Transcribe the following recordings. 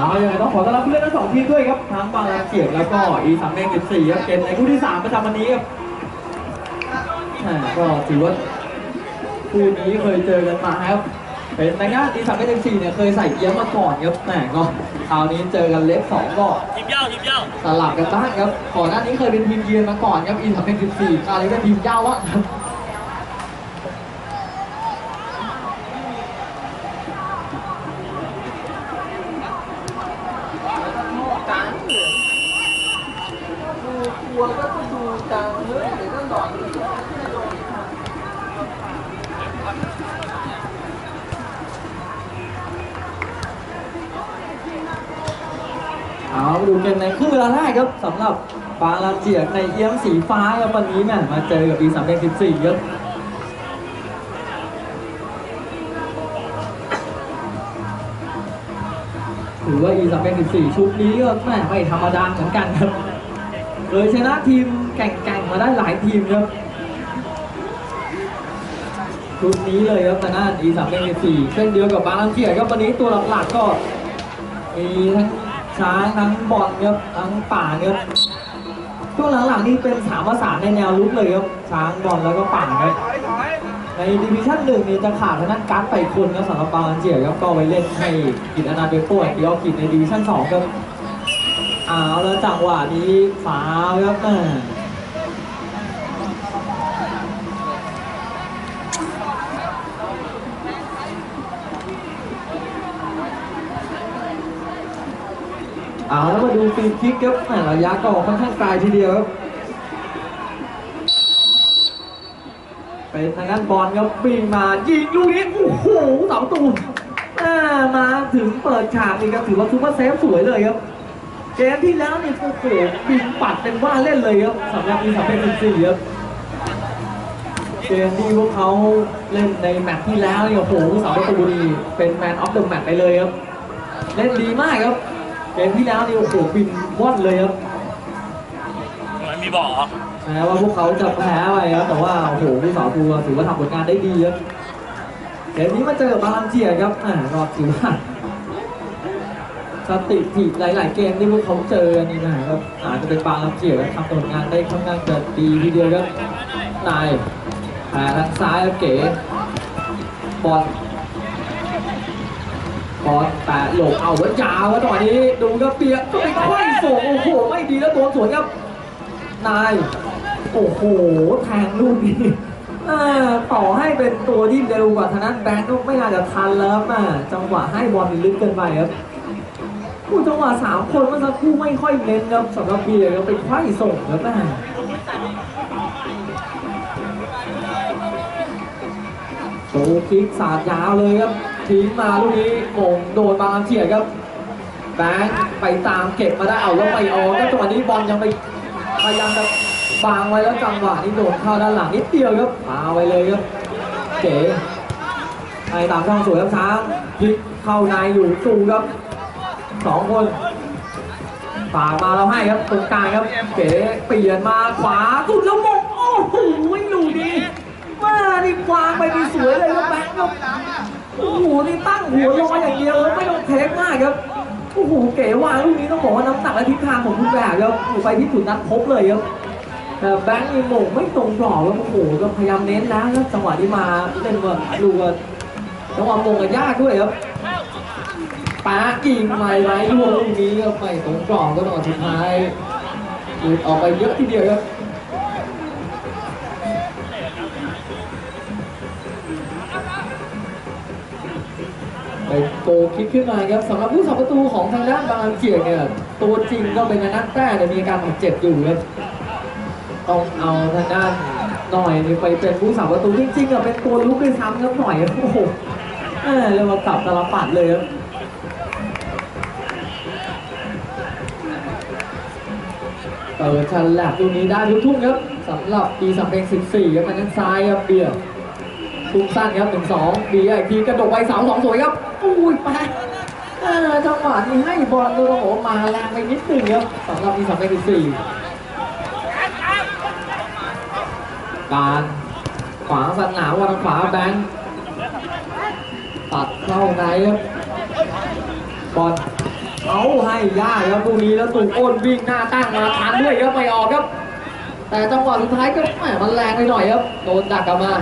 เอาอย่างไรต้องขอต้อนรับผู้เล่นทั้งสองทีมด้วยครับทั้งบางลาเกียรติแล้วก็อีสามเมงสิบสี่ครับเกมในคู่ที่สามประจำวันนี้ครับอ่าก็ถือว่าคู่นี้เคยเจอกันมาครับเป็นในงานอีสามเมงสิบสี่เนี่ยเคยใส่เกียร์มาก่อนครับแหมก็คราวนี้เจอกันเล็กสองก็ทีมเย้าทีมเย้าสลับกันบ้างครับก่อนหน้านี้เคยเป็นทีมเยือนมาก่อนครับอีสามเมงสิบสี่คราวนี้เป็นทีมเย้าละครับ อามาดูเกมในครึ่งเวลาแรกครับสำหรับบางลาเจียกในเอี้ยมสีฟ้าครับวันนี้แม่มาเจอกับอีสามเมงสิบสี่ครับถือว่าอีสามเป็น14ชุดนี้ก็แม่ไม่ธรรมดาเหมือนกันครับเคยชนะทีมแก่งๆมาได้หลายทีมครับชุดนี้เลยครับทางด้านอีสามเป็น14เช่นเดียวกับบางลังเกียครับวันนี้ตัวหลักๆก็มีทั้ง ช้างทั้งบอลครับทั้งป่าครับช่วงหลังๆนี่เป็นสามประสานในแนวลุกเลยครับช้างบอลแล้วก็ป่าครับในดิวิชั่นหนึ่งเนี่ยจะขาดทางด้านการ์ดไปคนครับสำหรับบางอันเจียครับก็ไปเล่นให้กิจอนาเบโก้อย่างเดียวกิจในดิวิชั่นสองครับอ้าวแล้วจังหวะนี้ฟาครับ เอาแล้วมาดูฟรีคิกครับแม่ระยะก็ค่อนข้างไกลทีเดียวครับเป็นทางด้านบอลครับวิ่งมายิงลูกนี้โอ้โหเสาตูมาถึงเปิดฉากนี่ครับถือว่าซูเปอร์เซฟสวยเลยครับเกมที่แล้วนี่โอ้โหบินปัดเป็นว่าเล่นเลยครับสำหรับอีสามเป็นสี่ครับเกมที่พวกเขาเล่นในแมตช์ที่แล้วเนี่ยโอ้โหสาวประตูนี่เป็นแมนออฟเดอะแมตช์ไปเลยครับ เล่นดีมากครับ เกมที่แล้วนี่โอ้โหบินว่อนเลยครับมันมีบ่อแม้ว่าพวกเขาจะแพ้ไปครับแต่ว่าโอ้โหผู้สาวทัวถือว่าทำผลงานได้ดีครับเกมนี้มาเจอกับบาลังเจียครับอ่ารอบถือว่าสถิติหลาย ๆ เกมที่พวกเขาเจอกันนี่นะครับอาจจะเป็นบาลังเจียครับทำผลงานได้ค่อนข้างจะดีทีเดียวครับนายแผลทางซ้ายครับเก๋บอล บอลแปะหลบเอาไว้ยาวว่าตอนนี้ดูครับเปียกก็ไปคว้าส่งโอ้โหไม่ดีแล้วโดนสวนครับนายโอ้โหแทงลูกนี้อ่ต่อให้เป็นตัวที่เร็วกว่าทางนั้นแบงค์ก็ไม่น่าจะทันแล้วอะจังหวะให้บอลลึกเกินไปครับผู้จังหวะสามคนเมื่อสักครู่ไม่ค่อยเน้นครับสำหรับเบียร์ครับเป็นไขว้ส่งครับแม่โตคลิกสาดยาวเลยครับ ทิ้งมาลูกนี้โมงโดนบางเฉียดครับแบงค์ไปตามเก็บมาได้เอาแล้วไปออกก็จังหวะนี้บอลยังไปพยายามจะบางไว้แล้วจังหวะนี้โดนเข้าด้านหลังนิดเดียวครับปาไว้เลยครับเก๋ไอ้ตามช่องสวยครับช้างพลิกเข้าในอยู่สูงครับสองคนฝากมาเราให้ครับตรงกลางครับ เก๋เปลี่ยนมาขวาสุดแล้วมงโอ้โหลูกดีมานี่วางไปมีสวยเลยครับแบงค์ครับ โอ้โหนี่ตั้งหัวลอยอย่างเดียวแล้วไม่ต้องเทคมากครับโอ้โหเก๋วางลูกนี้ต้องบอกว่าน้ำหนักและทิศทางของคุณแบบครับอยู่ไปที่จุดนัดพบเลยครับแต่แบงค์ยังหม่งไม่ตรงกรอบแล้วโอ้โหก็พยายามเน้นนะแล้วจังหวะที่มาเล่นว่าดูว่าจังหวะมงกับยากด้วยครับปายิงไม่ไรล่วลูกนี้ก็ไม่ตรงกรอบก็ตองสุดท้ายหลุดออกไปเยอะทีเดียวครับ ไปโกคิกขึ้นมาครับสำหรับผู้สับประตูของทางด้านบางอันเกียรติเนี่ยตัวจริงก็เป็นทางด้านแต้แต่มีอาการบาดเจ็บอยู่ครับต้องเอาทางด้านหน่อยนี่ไปเป็นผู้สับประตูจริงๆอะเป็นตัวลุกด้วยซ้ำครับหน่อยโอ้โหเออเรียกว่ากลับตลปัดเลยครับเปิดชันแลบตรงนี้ได้ทุกทุ่งครับสำหรับปีสามเป็นสิบสี่ครับทางด้านซ้ายครับเบียร์ทุ่มสั้นครับหนึ่งสองดีอีกทีกระโดดไปสาสองสวยครับ อุ้ยไปเออจังหวะที่ให้บอลดูโอ้โหมาแรงไปนิดหนึงครับสำหรับทีสามเป็นสี่การขวางสนามวันขวาแบงค์ตัดเข้าในครับบอลเอาให้ยากครับตรงนี้แล้วตุ่อ้นวิ่งหน้าตั้งมาทันด้วยครับไม่ออกครับ แต่จังหวะสุดท้ายก็แหมมันแรงไปหน่อยครับโดนดักกลับมา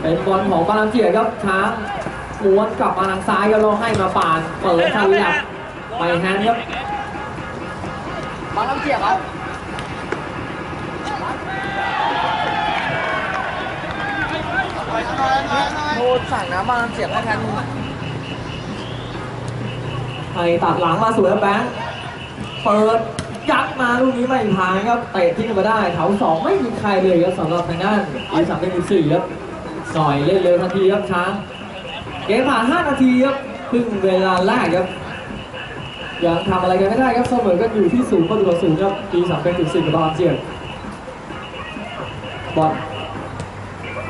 เป็นบอลของบาลังเกียครับช้าง ม้วนกลับมาทางซ้ายก็ลองให้มาป่านเปิดทะลับไปแฮนด์ครับบาลำเจียบครับโทษสั่งน้ำบาลำเจียบให้ทันให้ตัดหลังมาสวยแบงค์เปิดยัดมาลูกนี้ไม่ผ่านครับเตะทิ้งมาได้แถวสองไม่มีใครเลยครับสำหรับทางด้านอีสามเป็นสี่ครับหน่อยเล่นเร็วทันทีครับช้าง เกมผ่าน 5 นาทีครับครึ่งเวลาแรกครับ ยังทำอะไรกันไม่ได้ครับเสมอกันอยู่ที่ศูนย์ประตูต่อศูนย์ครับปีสามเป็นสี่กับบอลเจียนบอล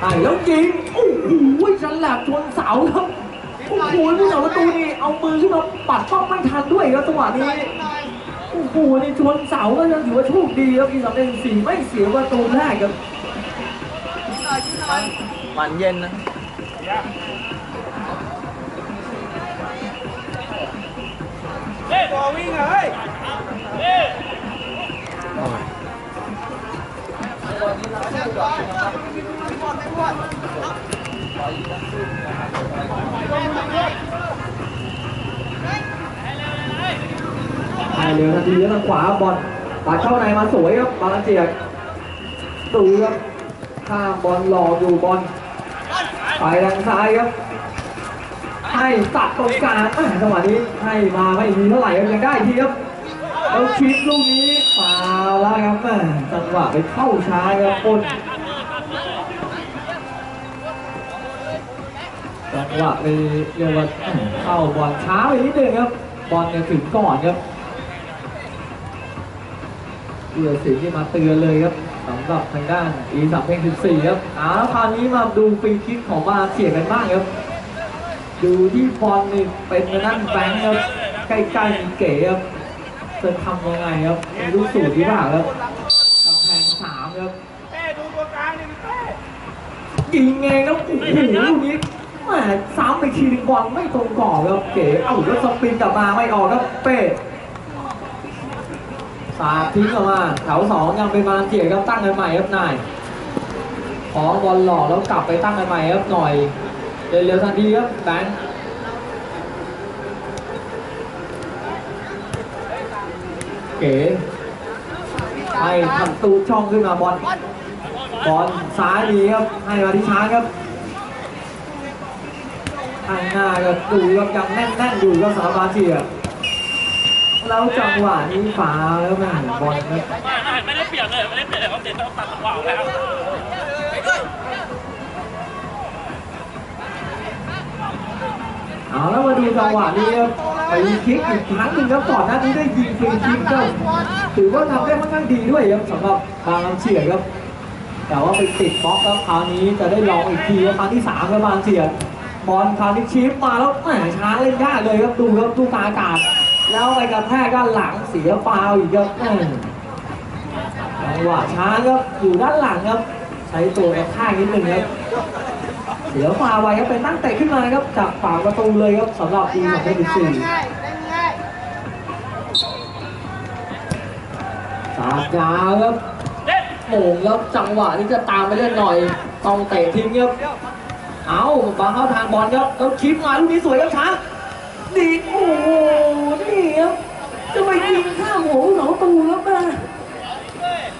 ไอ้แล้วยิงโอ้โหฉันแหลกชนเสาครับโอ้โหผู้สาประตูนี่เอามือขึ้นมาปัดป้องไม่ทันด้วยครับจังหวะนี้โอ้โหนี่ชนเสาก็ยังถือว่าโชคดีครับปีสามเป็นสี่ไม่เสียประตูแรกครับมันเย็นนะ ได้เร็วทันทีแล้วทางขวาบอลปัดเข้าในมาสวยครับบาลเจียกดูครับข้ามบอลหลอกอยู่บอลไปทางซ้ายครับ ให้ตัดตรงกลางอะจังหวะนี้ให้มาไม่มีเท่าไหร่ยังได้ทีครับแล้วชิปลูกนี้ฟาวแล้วครับแม่จังหวะไปเข้าช้าครับปนจังหวะไปเรียกว่าเข้าบอลช้าไปนิดนึงครับบอลเนี่ยถึงก่อนครับเอือสิงที่มาเตือนเลยครับสำหรับทางด้านอีสามเพลง14ครับอ่าวคราวนี้มาดูฟรีคิกของมาเสียกันบ้างครับ ดูที่บอลนี่เป็นทางด้านแบงค์ครับใกล้ๆมีเก๋ครับจะทำยังไงครับมีลูกสูตรที่บ้าครับกำแพงสามครับยิงไงแล้วโอ้โหลูกนี้แหมซ้ำไปทีนึงบอลไม่ตรงกรอบครับเก๋เอ้าแล้วสปินกลับมาไม่ออกครับเป้สาดทิ้งออกมาแถวสองยังเป็นมาเกียครับตั้งกันใหม่ครับนายของบอลหล่อแล้วกลับไปตั้งกันใหม่ครับหน่อย เร็วๆทันทีครับแบงค์เก๋ให้ทำตูช่องขึ้นมาบอลบอลซ้ายดีครับ ให้มาที่ช้างครับข้างหน้าก็ดูครับยังแน่นๆอยู่ครับสำหรับาเกียแล้วจังหวะนี้ฟ้าแล้วแม่บอลครับไม่ได้เปลี่ยนเลยไม่ได้เปลี่ยนเลยเขาเสียต้องตัดจังหวะแล้ว ดูจังหวะนี้ครับไปคิกอีกครั้งหนึ่งครับก่อนหน้านี้ได้ยิงฟรีคิกก็ถือว่าทำได้ค่อนข้างดีด้วยครับสำหรับบางเฉียดครับ แต่ว่าไปติดบล็อกครับคราวนี้จะได้ลองอีกทีครั้งที่สามครับบางเฉียดบอลคราวนี้ชิปมาแล้วแหมช้าเล่นยากเลยครับดูครับดูกลาอากาศ แล้วไปกระแทกด้านหลังเสียฟาวอีกครับจังหวะช้าครับอยู่ด้านหลังครับ ใช้ตัวกระแทกนิดนึงครับ เสียฟาวล์ไวครับเป็นตั้งเตะขึ้นมาครับจากฝั่งประตูเลยครับสำหรับทีมของเบนซีสาดยาวครับโหม่งแล้วจังหวะนี้จะตามไปเล่นหน่อย ต้องเตะทิ้งครับเอาบางเข้าทางบอลครับแล้วชิปมาลูกนี้สวยครับช้างดีโอ้โหนี่ครับจะไปยิงข้ามหัวสองประตูครับแม่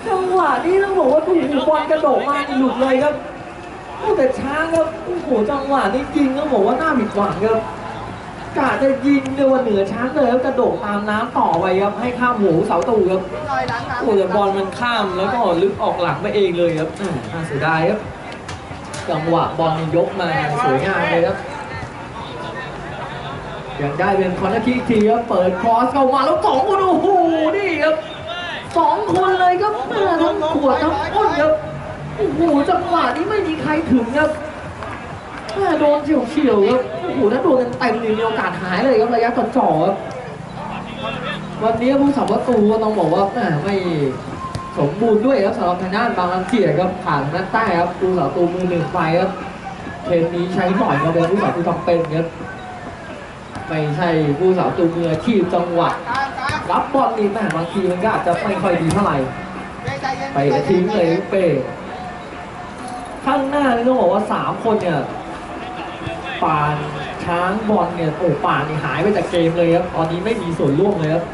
จังหวะนี้ต้องบอกว่าถูกบอลกระโดดมาหลุดเลยครับ โอ้แต่ช้างครับโอ้โหจังหวะนี้ยิงต้องบอกว่าน่าผิดหวังครับกะจะยิงเดียวว่าเหนือช้างเลยแล้วกระโดดตามน้ำต่อไปครับให้ข้ามหูเสาตูครับโอ้แต่บอลมันข้ามแล้วก็ลึกออกหลังไปเองเลยครับอ่าน่าเสียดายครับจังหวะบอลยกมาสวยงามเลยครับยังได้เป็นคอนเนอร์คิกทีครับเปิดครอสเข้ามาแล้วสองคนโอ้โหนี่ครับสองคนเลยครับแม่ทั้งขวดทั้งอ้นครับ โอ้โหจังหวะนี้ไม่มีใครถึงครับแม่โดนเฉียวๆครับโอ้โหถ้าโดนเต็มๆนี่มีโอกาสหายเลยครับระยะจ่อๆครับวันนี้ผู้สัมประตูก็ต้องบอกว่าแม่ไม่สมบูรณ์ด้วยครับสำหรับทางด้านบางลำเกียรครับผ่านนัดใต้ครับผู้สัมประตูมือหนึ่งไปครับเทนนี้ใช้หน่อยมาเป็นผู้สัมประตูจำเป็นครับไม่ใช่ผู้สาวตัวมืออาชีพจังหวะรับบอลนี่แม่บางทีมันก็อาจจะไม่ค่อยดีเท่าไหร่เป้ใจเย็นไปทิ้งเลยเป้ ข้างหน้านี่ต้องบอกว่าสามคนเนี่ยปานช้างบอลเนี่ยโอ้ป่านนี่หายไปจากเกมเลยครับตอนนี้ไม่มีส่วนร่วมเลยครับ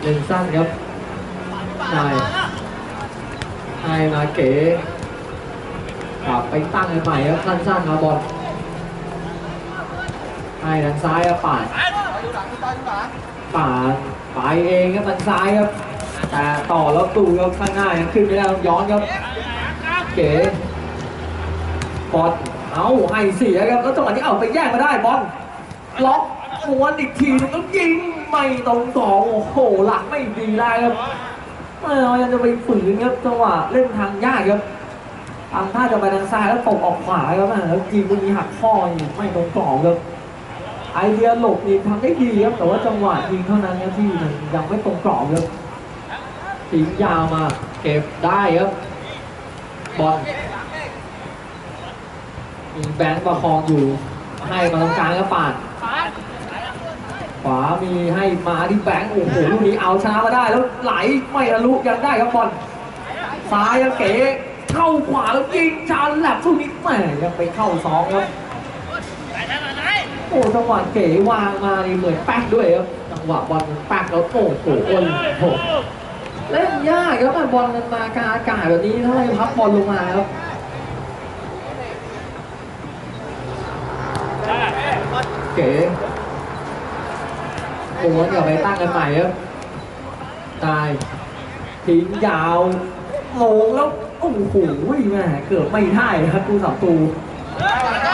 เล่นสั้นครับนายนายมาเก๋กลับไปตั้งใหม่ครับสั้นๆมาบอลให้ทางซ้ายครับป่านป่านไปเองครับทางซ้ายครับ ต่ต่อแล้วตูครับข้างหน้ายังขึ้นไม่ได้ต้องย้อนครับเก๋บอลเอาให้เสียครับแล้วจังหวะนี้เอาไปแย่งมาได้บอลล็อกม้วนอีกทีนึงแล้วยิงไม่ตรงต่อโอ้โหหลักไม่ดีได้ครับเออยังจะไปฝืนครับจังหวะเล่นทางยากครับทางท่าจะไปทางซ้ายแล้วตกออกขวาครับแล้วยิงตรงนี้หักข้ออยู่ไม่ตรงกรอบครับไอเดียหลบนี่ทำได้ดีครับแต่ว่าจังหวะยิงเท่านั้นครับที่ยังไม่ตรงกรอบครับ ทิ้งยาวมาเก็บได้ครับบอลมีแบงค์ประคองอยู่ ให้มาตรงกลางครับปาดขวามีให้มาที่แบงค์โอ้โหลูกนี้เอาชนะมาได้แล้วไหลไม่ทะลุยังได้ครับบอลซ้ายยังเก๋เข้าขวาแล้วยิงชาแลบทุกนี้แหมยังไปเข้าสองครับโอ้จังหวะเก๋วางมานี่เหมือนแป๊กด้วยครับจังหวะบอลมันแป๊กแล้วโอ้โหโอ้โห เล่นยากครับแต่บอลมันมากาอากาศแบบนี้ถ้าไม่พับบอลลงมาครับเก๋โอ้โหเดี๋ยวไปตั้งกันใหม่ครับตายทิ้งยาวโมงแล้วโอ้โหแม่เกือบไม่ได้ครับตูสามตู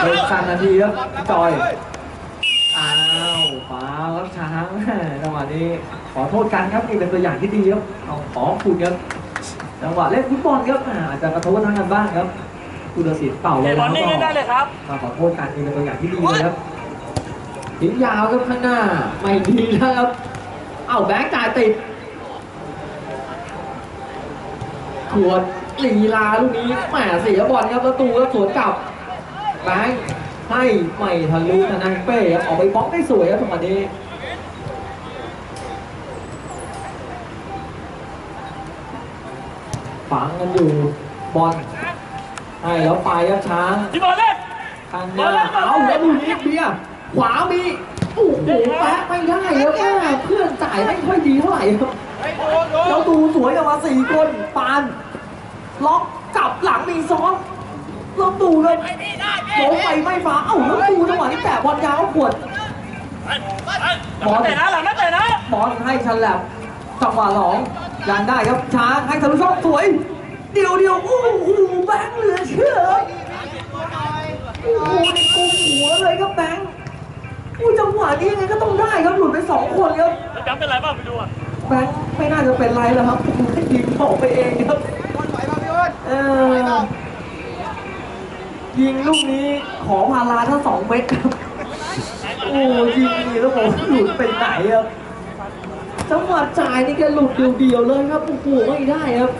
เดินสันนาทีครับจอยอ้าวฟ้าวครับช้างจังหวะนี้ อโทษกันครับนี่เป็นตัวอย่างที่ดีครับเอาขอขอบคุณครับจังหวะเล่นฟุตบอลครับอ่าอาจจะกระทบกระทั่งกันบ้างครับคุณศิษย์เป่าเลเตะยบอแล้ลวนี่ก็เล่นได้เลยครับมาขอโทษกันนี่เป็นตัวอย่างที่ดีเลยครับทิ้งยาวครับข้างหน้าไม่ดีนะครับเอ้าแบงค์จ่ายติดขวดลีลาลูกนี้แหมเสียบอลครับประตูครับสวนกลับแบงค์ให้ไม่ทะลุธนายเป้ครับออกไปบล็อกได้สวยครับจังหวะนี้ ฝังกันอยู่บอลให้แล้วไปครับช้างที่บอลเล่นข้างหน้าเอาแล้วดูนี้เบียร์ขวามีโอ้โหแป๊ะไม่ได้ครับแม่เพื่อนจ่ายไม่ค่อยดีเท่าไหร่ครับไอ้โดนโดนแล้วดูสวยกันมาสี่คนปาน ล็อกกลับหลังมีซ้อมแล้วดูเลยโผล่ไปไม่ฟ้าเอ้าแล้วดูจังหวะนี้แตะบอลยาวขวดบอลเตะนะหลังนักเตะนะบอลให้ชันแลบจังหวะสอง ยังได้ครับช้างให้ทะลุช่องสวย เดียวเดียวโอ้โหแบงค์เหลือเชื่อครับโอ้โหนี่กุมหัวเลยครับแบงค์อุ้ยจังหวะนี้ยังไงก็ต้องได้ครับหลุดไปสองคนครับแล้วจำเป็นไรบ้างไปดูอะแบงค์ไม่น่าจะเป็นไรแล้วครับให้ยิงออกไปเองครับบอลไหวมาพี่อ้นเออยิงลูกนี้ขอพาราถ้าสองเมตรครับโอ้ยิงนี่แล้วผมหลุดไปไหนครับ จังหวะจ่ายนี่แกหลุดเดียวๆเลยครับโอ้โหไม่ได้ครับ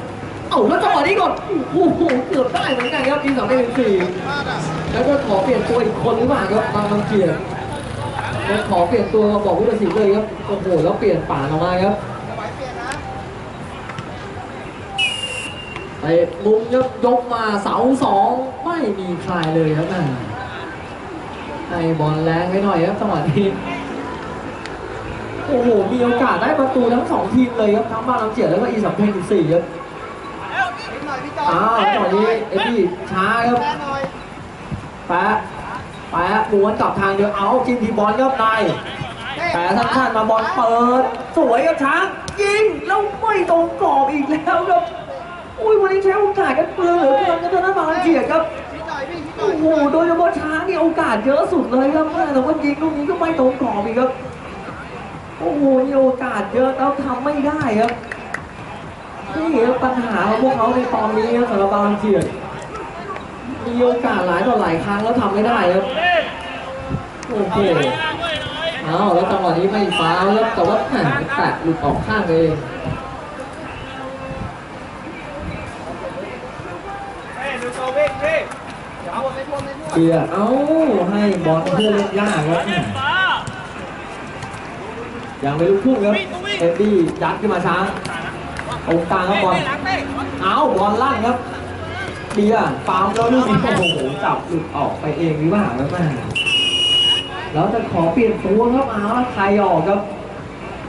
เอ้าแล้วจังหวะนี้ก่อนโอ้โหเกือบได้เหมือนกันครับทีสองได้เป็นสี่แล้วก็ขอเปลี่ยนตัวอีกคนหรือเปล่าครับบางบางเกียรติแล้วขอเปลี่ยนตัวมาบอกผู้ตัดสินเลยครับโอ้โหแล้วเปลี่ยนป่านออกมาครับไปมุมยกยกมาเสาสองไม่มีใครเลยครับน่ะให้บอลแรงไปหน่อยครับจังหวะนี้ โอ้โห มีโอกาสได้ประตูทั้งสองทีมเลยครับ ทั้งบ้านน้ำเจียแล้วก็อีสามเพลงอีกสี่ครับนิดหน่อยพี่จอยอ้าวจังหวะนี้เอ็ดดี้ช้าครับแพ้หน่อยแปะแปะม้วนกลับทางเดียว เอาจิมทีบอลครับนายแปะสั้นๆมาบอลเปิด สวยครับช้างยิง แล้วไม่ตรงกรอบอีกแล้วครับอุ้ยวันนี้ใช้โอกาสกันเปลืองเหลือเกินกันทางด้านบางน้ำเจียครับพี่จอยพี่พี่จอโอ้ยโหโดยเฉพาะช้างนี่โอกาสเยอะสุดเลยครับแต่ว่ายิงลูกนี้ก็ไม่ตรงกรอบอีกครับ โอ้โหมีโอกาสเยอะแล้วทำไม่ได้ครับนี่ครับปัญหาของพวกเขาในตอนนี้ครับสำหรับบาลังเกียรมีโอกาสหลายต่อหลายครั้งแล้วทำไม่ได้ครับโอ้โหไม่ได้เอาแล้วจังหวะนี้ไม่ฟ้าวครับแต่ว่าแหมแตะหลุดออกข้างเองเฮ้ยดูโซเว้งพี่เอาเบียร์เอ้าให้บอลเพื่อนเล่นยากครับเล่นฟ้า ยังไม่ลุกพุ่งครับเอ็ดดี้ยัดขึ้นมาช้าตรงกลางครับบอลเอาบอลลั่นครับเบียร์ปาล์มแล้วลูกนี้โอ้โหจับหลุดออกไปเองหรือเปล่าครับแม่แล้วจะขอเปลี่ยนตัวครับเอาแล้วใครออกครับ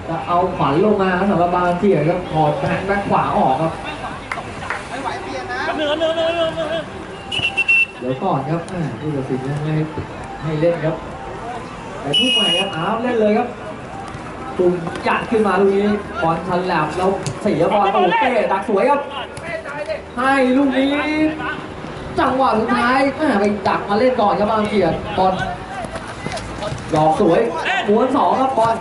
จะเอาขวัญลงมาสำหรับบางเทียครับถอดแบ็คแบ็คขวาออกครับไม่ไหวเปลี่ยนนะเนื้อเนื้อเนื้อเนื้อเนื้อเดี๋ยวก่อนครับอ่าผู้ตัดสินยังไม่ให้เล่นครับแต่ผู้ใหม่ครับอ้าวเล่นเลยครับ ตุ่มยัดขึ้นมาลูกนี้บอลทันแลบแล้วเสียบอลโอ้เต้ดักสวยครับ ให้ลูกนี้ จังหวะสุดท้ายแม่ไปดักมาเล่นก่อนครับบางเกียรติบอลหยอกสวยม้วนสองครับบอล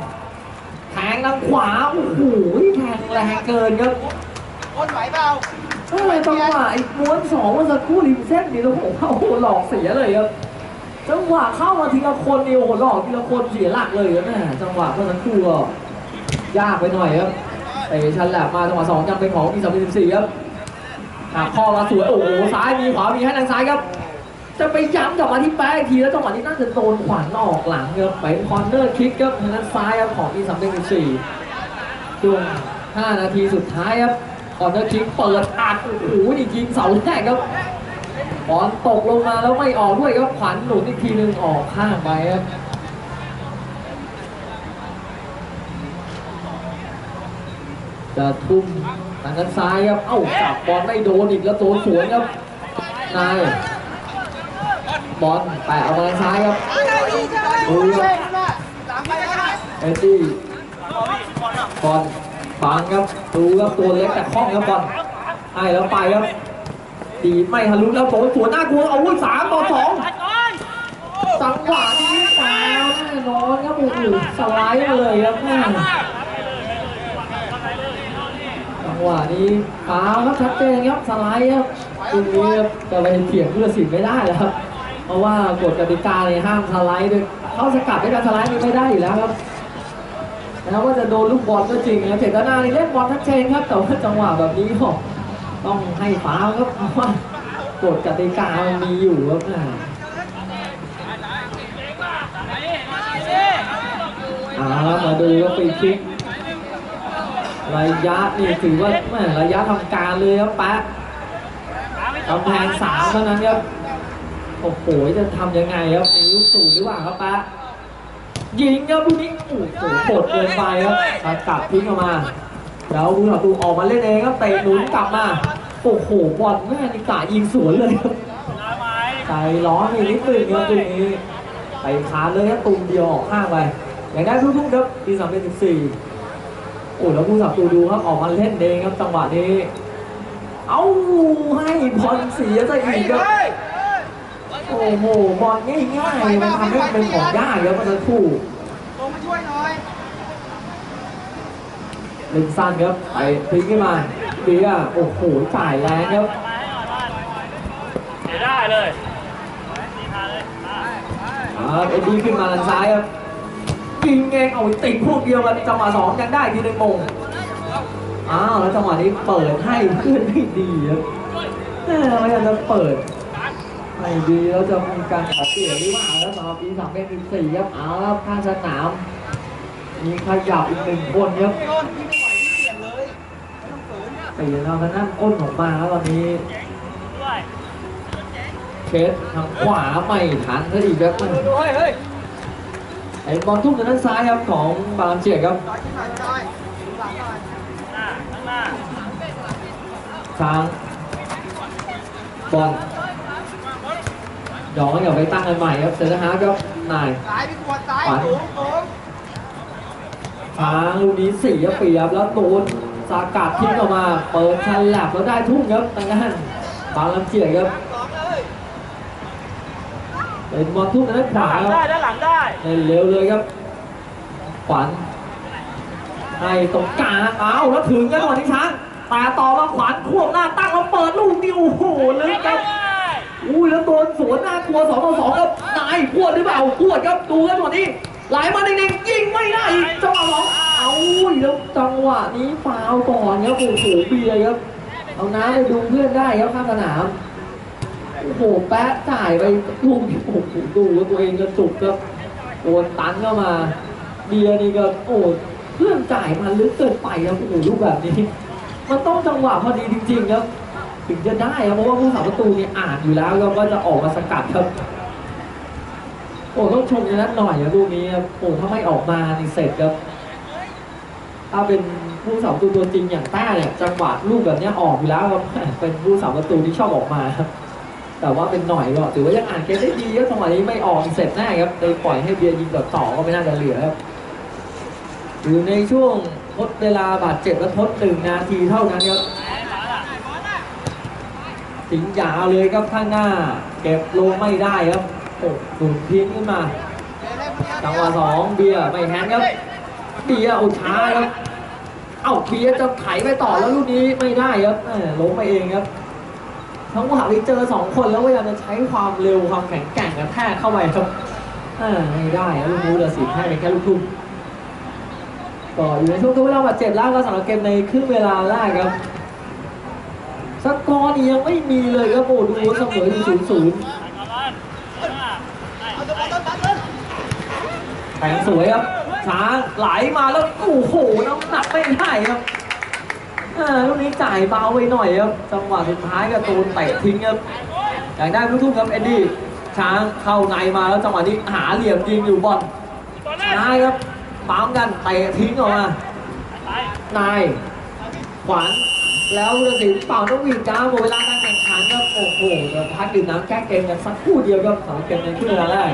แทงทางขวาโอ้โหแทงแรงเกินครับคนไหวเปล่าเอ้ยจังหวะไอ้ม้วนสองเมื่อสักครู่ริมเส้นนี่เราผมว่าโอ้โหหลอกเสียเลยครับ จังหวะเข้ามาทีละคนนี่โอ้โหหลอกทีละคนเสียหลักเลยครับแม่จังหวะเมื่อสักครู่ก็ยากไปหน่อยครับเตะชันแหลบมาจังหวะสองยังเป็นของอีสามสิบสี่ครับอะข้อมาสวยโอ้โหซ้ายมีขวามีให้ทางซ้ายครับ จะไปย้ำกลับมาที่แป๊กทีแล้วจังหวะนี้น่าจะโดนขวานออกหลังครับเป็นคอร์เนอร์คิกครับทางด้านซ้ายครับของอีสามสิบสี่ช่วง5นาทีสุดท้ายครับคอร์เนอร์คิกเปิดอัดโอ้โหนี่ยิงเสาแรกครับ บอลตกลงมาแล้วไม่ออกด้วยครับขวัญหนุนอีกทีหนึงออกข้างไปครับจะทุ่มทางด้านซ้ายครับ เอ้าจับบอลไม่โดนอีกแล้วโดนสวนครับ นาย บอลแปะเอามาทางซ้ายครับเล่นนะหลังไปได้เอ็ดดี้บอลบังครับ ดูครับตัวเล็กแต่คล่องครับบอลให้แล้วไปครับ ดีไม่ทะลุแล้วโดนสวนหน้ากลัวเอาวุ้ยสามต่อสองตัดก่อนจังหวะนี้ฟาวแน่นอนครับโอ้โหสไลด์มาเลยครับแม่จังหวะนี้ฟาวครับชัดเจนครับสไลด์ครับตรงนี้ครับจะไปเถียงผู้ตัดสินไม่ได้แล้วครับ เพราะว่ากฎกติกาเนี่ยห้ามสไลด์ด้วยเข้าสกัดด้วยการสไลด์นี่ไม่ได้อยู่แล้วครับแล้วว่าจะโดนลูกบอลก็จริงนะเจตนานี่เล่นบอลทักเชนครับแต่ว่าจังหวะแบบนี้ก็ ต้องให้ฟ้าวครับเพราะว่ากฎกติกามันมีอยู่ครับอ่าเอามาดูครับฟรีคิกระยะนี่ถือว่าแม่ระยะทำการเลยครับปะกำแพงสามเท่านั้นครับโอ้โหจะทำยังไงครับมีลูกสูงหรือเปล่าครับปะยิงครับลูกนี้โอ้โหกดเกินไปครับสกัดทิ้งออกมาแล้วผู้ต่อตูออกมาเล่นเองครับเตะหนุนกลับมา โอ้โหบอลแม่นิกายิงสวนเลยครับได้ไหมใจร้อนไปนิดนึงครับตรงนี้ไปขาดเลยครับตุ่มเดียวออกข้างไปอย่างได้ทุกๆครับปีสามเป็นสิบสี่โอ้แล้วผู้สับตูดูครับออกมาเล่นเองครับจังหวะนี้ เอาให้บอลเสียซะอีกครับโอ้โหบอลง่ายๆมันทำให้มันเป็นของยากครับมันจะถูกลงมาช่วยหน่อย เล่นสั้นครับไปพลิกขึ้นมาเบียร์โอ้โหจ่ายแรงครับเสียได้เลยตีทางเลยอะอ่าเอ็ดดี้ขึ้นมาทางซ้ายครับยิงเองเอาติดพวกเดียวกันจังหวะสองยังได้ทีหนึงมงอ้าวแล้วจังหวะนี้เปิดให้เพื่อนไม่ดีครับแม่พยายามจะเปิดไม่ดีแล้วจะมีการขอเปลี่ยนหรือเปล่าแล้วสำหรับปีสามเป็นสิบสี่ครับเอาแล้วข้างสนามมีขยับอีกหนึ่งคนครับ ต้องฝืนตีเราทางด้านก้นออกมาแล้วตอนนี้ด้วยเคสทางขวาไม่ทันซะอีกครับเฮ้ยเฮ้ยไอ้บอลทุ่มทางด้านซ้ายครับของบางเจียครับจอยขึ้นมาจอยดูหลังหน่อยหน้าข้างหน้าช้างบอลยองอย่าไปตั้งกันใหม่ครับเซนต์ฮาร์ดครับนายซ้ายพี่ขวดซ้ายขวาสูงสูงช้างลูกนี้เสียเปรียบแล้วโดน สากัดทิ้งออกมา เปิดชันแลบแล้วได้ทุ่งครับทางด้านบางลำเจียครับสองเลยเป็นบอลทุ่มทางด้านขด้านวาหลังคได้รับด้านหลังได้เล่นเร็วเลยครับขวัญให้ตรงกลางเอาแล้วถึงกันก่อนที่ช้างแต่ต่อมาขวัญควบหน้าตั้งแล้วเปิดลูกนี้โอ้โหลึกครับอุ้ยแล้วโดนสวนน่ากลัวสองต่อสองครับนายพวดหรือเปล่าพวดครับดูกันจังหวะนี้ไหลมาเด้งๆยิงไม่ได้อีกจังหวะสอง เอาอุ้ยแล้วจังหวะนี้ฟาวก่อนครับโอ้โหเบียร์ครับ เอาน้ำไปดูเพื่อนได้ครับข้างสนาม โอ้โหแป๊ะจ่ายไปลูกนี้โอ้โหดูว่าตัวเองจะจุกครับโดนตันเข้ามา เบียร์นี่ก็โอ้เพื่อนจ่ายมาลึกเกินไปครับโอ้โหลูกแบบนี้ มันต้องจังหวะพอดีจริง ๆ ครับ ถึงจะได้ครับเพราะว่าผู้สาประตูเนี่ยอ่านอยู่แล้วครับว่าจะออกมาสกัดครับโอ้ต้องชมอย่างนั้นหน่อยครับลูกนี้ครับโอ้ถ้าไม่ออกมานี่เสร็จครับ ถ้าเป็นผู้สาประตูตัวจริงอย่างต้เนี่ยจังหวะลูกแบบนี้ออกอยู่แล้วครับเป็นผู้สาประตูที่ชอบออกมาครับแต่ว่าเป็นหน่อยก็ถือว่ายังอ่านเกมได้ดีครับจังหวะนี้ไม่ออกเสร็จแน่ครับเลยปล่อยให้เบียร์ยิงต่อต่อก็ไม่น่าจะเหลือครับอยู่ในช่วงทดเวลาบาดเจ็บและทดหนึ่งนาทีเท่านั้นครับสิงยาวเลยครับข้างหน้า เก็บลงไม่ได้ครับโอ้หนุนทิ้งขึ้นมาจังหวะสองเบียร์ไม่แฮนครับ เบียร์อุช้าครับ เอ้าเบียร์จะไถไปต่อแล้วลูกนี้ไม่ได้ครับแหมล้มไปเองครับทั้งหวะไปเจอสองคนแล้วพยายามจะใช้ความเร็วความแข็งแกร่งกระแทกเข้าไปครับอ่าไม่ได้ครับลูกนี้เหลือสิบให้เป็นแค่ลูกทุ่มก็อยู่ในช่วงทดเวลาบาดเจ็บแล้วก็สำหรับเกมในครึ่งเวลาแรกครับสกอร์นี่ยังไม่มีเลยครับโอ้ดูเสมออยู่ศูนย์ศูนย์แข่งสวยครับ ช้างไหลมาแล้วโอ้โหน้ำหนักไม่ได้ครับอ่าลูกนี้จ่ายเบาไปหน่อยครับจังหวะสุดท้ายก็ตูนเตะทิ้งครับอยากได้ลูกทุ่งครับเอ็ดดี้ช้างเข้าในมาแล้วจังหวะนี้หาเหลี่ยมยิงอยู่บอลช้างครับปั๊มกันเตะทิ้งออกมานายขวัญแล้วฤาษีเป่านกหวีดจ้าหมดเวลาการแข่งขันครับโอ้โหพักดื่มน้ำแก้เกมกันสักคู่เดียวครับสำหรับเกมในครึ่งเวลาแรก